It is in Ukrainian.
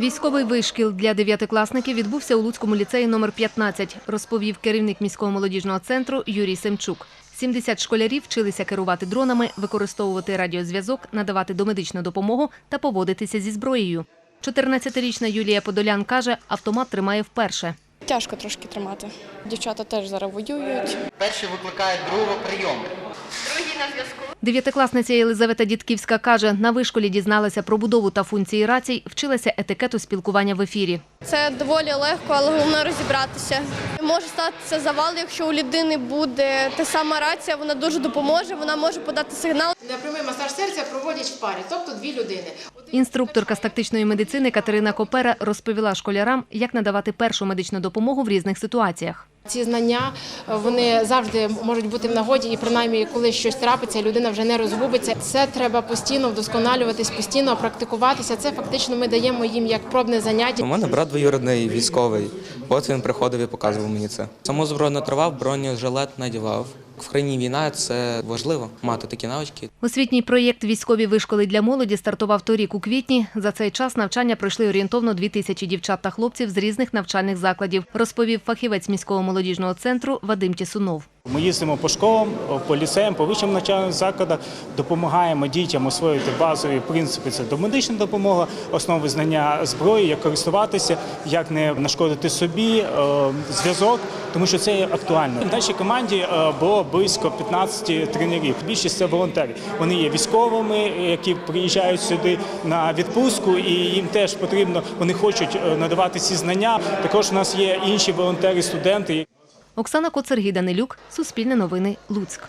Військовий вишкіл для дев'ятикласників відбувся у Луцькому ліцеї номер 15, розповів керівник міського молодіжного центру Юрій Семчук. 70 школярів вчилися керувати дронами, використовувати радіозв'язок, надавати домедичну допомогу та поводитися зі зброєю. 14-річна Юлія Подолян каже, автомат тримає вперше. Тяжко трошки тримати. Дівчата теж зараз воюють. Перший викликає другого прийом. Дев'ятикласниця Єлизавета Дідківська каже, на вишколі дізналася про будову та функції рацій, вчилася етикету спілкування в ефірі. Це доволі легко, але головне розібратися. Може статися завал, якщо у людини буде та сама рація, вона дуже допоможе, вона може подати сигнал. Непрямий масаж серця проводять в парі, тобто дві людини. Інструкторка з тактичної медицини Катерина Копера розповіла школярам, як надавати першу медичну допомогу в різних ситуаціях. Ці знання е, вони завжди можуть бути в нагоді, і принаймні, коли щось трапиться, людина вже не розгубиться. Це треба постійно вдосконалюватись, постійно практикуватися. Це фактично ми даємо їм як пробне заняття. У мене брат двоюродний військовий. От він приходив і показував мені це. Саму зброю не тривав, бронежилет надівав. В країні війна це важливо мати такі навички. Освітній проєкт Військові вишколи для молоді стартував торік у квітні. За цей час навчання пройшли орієнтовно дві тисячі дівчат та хлопців з різних навчальних закладів, розповів фахівець міського молодіжного центру Вадим Тісунов. Ми їздимо по школам, по ліцеям, по вищим навчальним закладах, допомагаємо дітям освоїти базові принципи. Це домедична допомога, основи знання зброї, як користуватися, як не нашкодити собі, е, зв'язок, тому що це є актуально. В нашій команді е, було близько 15 тренерів. Більшість це волонтери. Вони є військовими, які приїжджають сюди на відпустку, і їм теж потрібно, вони хочуть е, надавати ці знання. Також у нас є інші волонтери, студенти. Оксана Коцергій Данилюк, Суспільне новини, Луцьк.